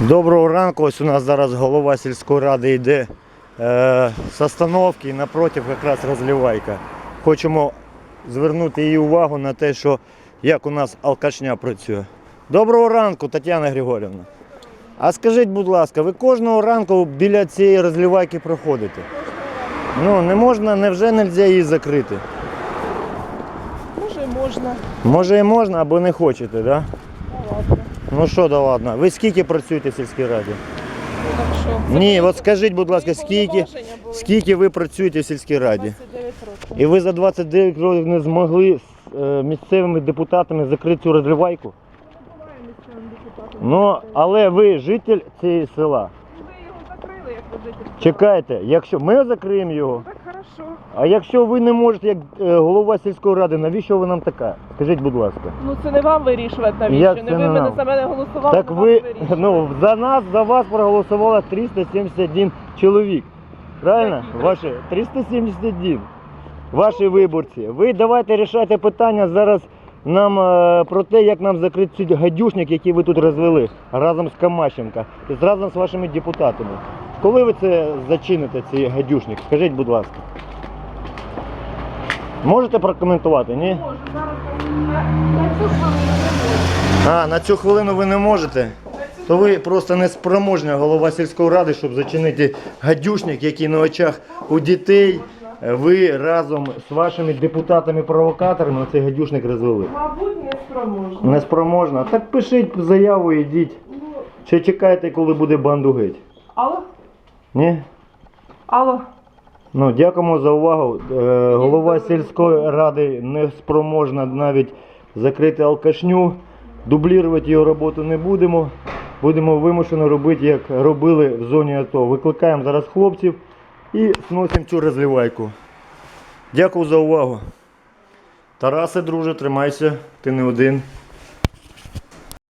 Доброго ранку. Ось у нас зараз голова сільської ради йде е, з остановки і напротив якраз розливайка. Хочемо звернути її увагу на те, що як у нас алкашня працює. Доброго ранку, Тетяна Григорівна. А скажіть, будь ласка, ви кожного ранку біля цієї розливайки проходите? Ну, не можна, невже не можна її закрити? Може, можна. Може і можна, або не хочете, так? Да? Ну. Що да ладно. Ви скільки працюєте в сільській раді? Ні, от скажіть, будь ласка, скільки, скільки ви працюєте в сільській раді? 29 років. І ви за 29 років не змогли з е, місцевими депутатами закрити цю депутатом. Ну, але ви житель цієї села. Ви його закрили, як ви житель. Чекайте, якщо ми закриємо його, Хорошо. а якщо ви не можете, як е, голова сільської ради, навіщо ви нам така? Скажіть, будь ласка. Ну це не вам вирішувати навіщо. Як не ви не мене нам? за мене голосували. Так не ви, вирішувати. ну, за нас, за вас проголосувало 371 чоловік. Правильно? Які? Ваші 371. Ваші виборці. Ви давайте рішайте питання зараз нам е, про те, як нам закрити ці гадюшник, який ви тут розвели разом з Камащенка і разом з вашими депутатами. Коли ви це зачините, цей гадюшник? Скажіть, будь ласка. Можете прокоментувати, ні? Можу, зараз на, на цю хвилину не можу. А, на цю хвилину ви не можете? То ви просто неспроможна голова сільської ради, щоб зачинити гадюшник, який на очах у дітей. Ви разом з вашими депутатами-провокаторами цей гадюшник розвели. Мабуть, не спроможна. Неспроможна. Так пишіть заяву, йдіть. Ну, Чи чекайте, коли буде банду геть? Ні? Алло? Ну, дякуємо за увагу. Е, голова сільської ради не спроможна навіть закрити алкашню. Дублірувати його роботу не будемо. Будемо вимушено робити, як робили в зоні АТО. Викликаємо зараз хлопців і сносимо цю розливайку. Дякую за увагу. Тарасе, друже, тримайся, ти не один.